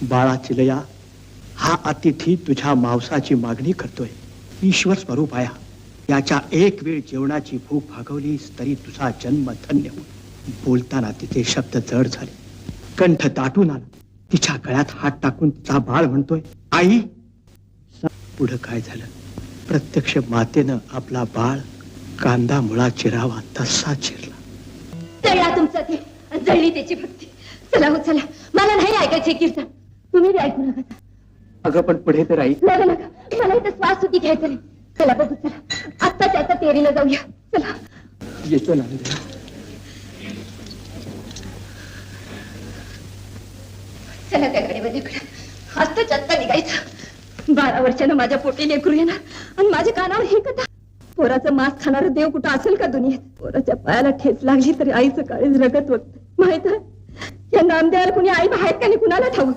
बाळा चिलया हा अतिथी तुझ्या मांसाची मागणी करतोय. ईश्वर स्वरूप आया. याच्या एक वेळ जेवणाची भूक भागवलीस तरी तुझा जन्म धन्य होईल. बोलताना तिचे शब्द जड झाले. कंठ दाटून आला. तिच्या गळ्यात हात टाकून तिचा बाळ म्हणतोय आई! पुढं काय झालं? प्रत्यक्ष मातेनं आपला बाळ कांदा मुळा चिरावा तसा चिरला. जळला तुमचा ते जळली त्याची भक्ती. चला हो चला. मला नाही ऐकायची कीर्तन. तुम्ही बी ऐकू नका. अगं पण पुढे तर आई. नका नका. मला इथं श्वास सुद्धी घ्यायचं नाही. चला बघू चला. आत्ताच्या आता तेरीला जाऊया. चला. येतो ना चला त्या गाडीमध्ये आत्ताच्या आत्ता निघायचं. बारा वर्षानं माझ्या पोटी लेकरू येणार आणि माझ्या कानावर ही कथा. पोराचं मांस खाणारं देव कुठं असेल का दुनियेत? पोराच्या पायाला ठेच लागली तरी आईचं काळीज रगत वक्त माहीत आहे? या नामदेवाला कुणी आई आहेत का नाही कुणाला ठाऊक?